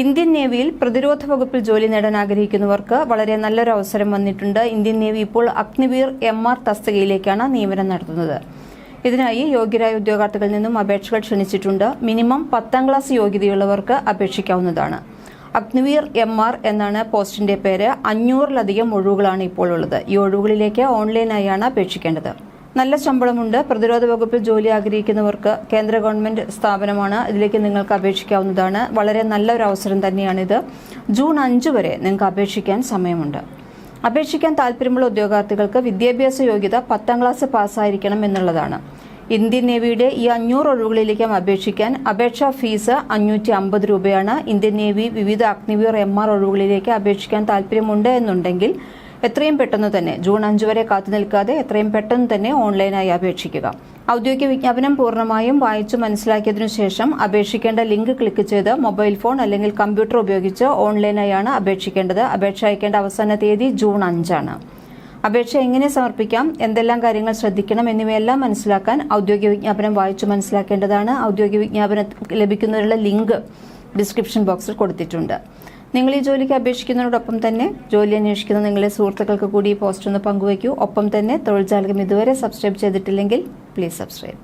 Indian നേവിയിൽ പ്രതിരോധ വകുപ്പിൽ ജോലി നേടാൻ ആഗ്രഹിക്കുന്നവർക്ക് വളരെ നല്ലൊരു അവസരം വന്നിട്ടുണ്ട്. ഇന്ത്യൻ നേവി ഇപ്പോൾ അഗ്നിവീർ എം ആർ തസ്തികയിലേക്കാണ് നിയമനം നടത്തുന്നത്. ഇതിനായി യോഗ്യരായ ഉദ്യോഗാർത്ഥികളിൽ നിന്നും അപേക്ഷകൾ ക്ഷണിച്ചിട്ടുണ്ട്. മിനിമം പത്താം ക്ലാസ് യോഗ്യതയുള്ളവർക്ക് അപേക്ഷിക്കാവുന്നതാണ്. അഗ്നിവീർ എം ആർ എന്നാണ് പോസ്റ്റിന്റെ പേര്. അഞ്ഞൂറിലധികം ഒഴിവുകളാണ് ഇപ്പോൾ ഉള്ളത്. ഈ ഒഴിവുകളിലേക്ക് ഓൺലൈനായാണ് അപേക്ഷിക്കേണ്ടത്. നല്ല ശമ്പളമുണ്ട്. പ്രതിരോധ വകുപ്പിൽ ജോലി ആഗ്രഹിക്കുന്നവർക്ക് കേന്ദ്ര ഗവൺമെന്റ് സ്ഥാപനമാണ്. ഇതിലേക്ക് നിങ്ങൾക്ക് അപേക്ഷിക്കാവുന്നതാണ്. വളരെ നല്ല ഒരു അവസരം തന്നെയാണിത്. ജൂൺ അഞ്ച് വരെ നിങ്ങൾക്ക് അപേക്ഷിക്കാൻ സമയമുണ്ട്. അപേക്ഷിക്കാൻ താല്പര്യമുള്ള ഉദ്യോഗാർത്ഥികൾക്ക് വിദ്യാഭ്യാസ യോഗ്യത പത്താം ക്ലാസ് പാസ്സായിരിക്കണം എന്നുള്ളതാണ്. ഇന്ത്യൻ നേവിയുടെ ഈ അഞ്ഞൂറ് ഒഴിവുകളിലേക്കും അപേക്ഷിക്കാൻ അപേക്ഷാ ഫീസ് അഞ്ഞൂറ്റി അമ്പത് രൂപയാണ്. ഇന്ത്യൻ നേവി വിവിധ അഗ്നിവീർ എം ആർ ഒഴിവുകളിലേക്ക് അപേക്ഷിക്കാൻ താല്പര്യമുണ്ട് എന്നുണ്ടെങ്കിൽ എത്രയും പെട്ടെന്ന് തന്നെ ജൂൺ അഞ്ച് വരെ കാത്തു നിൽക്കാതെ എത്രയും പെട്ടെന്ന് തന്നെ ഓൺലൈനായി അപേക്ഷിക്കുക. ഔദ്യോഗിക വിജ്ഞാപനം പൂർണമായും വായിച്ചു മനസ്സിലാക്കിയതിനു ശേഷം അപേക്ഷിക്കേണ്ട ലിങ്ക് ക്ലിക്ക് ചെയ്ത് മൊബൈൽ ഫോൺ അല്ലെങ്കിൽ കമ്പ്യൂട്ടർ ഉപയോഗിച്ച് ഓൺലൈനായാണ് അപേക്ഷിക്കേണ്ടത്. അപേക്ഷ അയക്കേണ്ട അവസാന തീയതി ജൂൺ അഞ്ചാണ്. അപേക്ഷ എങ്ങനെ സമർപ്പിക്കാം എന്തെല്ലാം കാര്യങ്ങൾ ശ്രദ്ധിക്കണം എന്നിവയെല്ലാം മനസ്സിലാക്കാൻ ഔദ്യോഗിക വിജ്ഞാപനം വായിച്ചു മനസ്സിലാക്കേണ്ടതാണ്. ഔദ്യോഗിക വിജ്ഞാപനം ലഭിക്കുന്നതിനുള്ള ലിങ്ക് ഡിസ്ക്രിപ്ഷൻ ബോക്സിൽ കൊടുത്തിട്ടുണ്ട്. നിങ്ങൾ ഈ ജോലിക്ക് അപേക്ഷിക്കുന്നതിനോടൊപ്പം തന്നെ ജോലി അന്വേഷിക്കുന്ന നിങ്ങളുടെ സുഹൃത്തുക്കൾക്ക് കൂടി ഈ പോസ്റ്റ് ഒന്ന് പങ്കുവയ്ക്കൂ. ഒപ്പം തന്നെ തൊഴിൽ ജാലകം ഇതുവരെ സബ്സ്ക്രൈബ് ചെയ്തിട്ടില്ലെങ്കിൽ പ്ലീസ് സബ്സ്ക്രൈബ്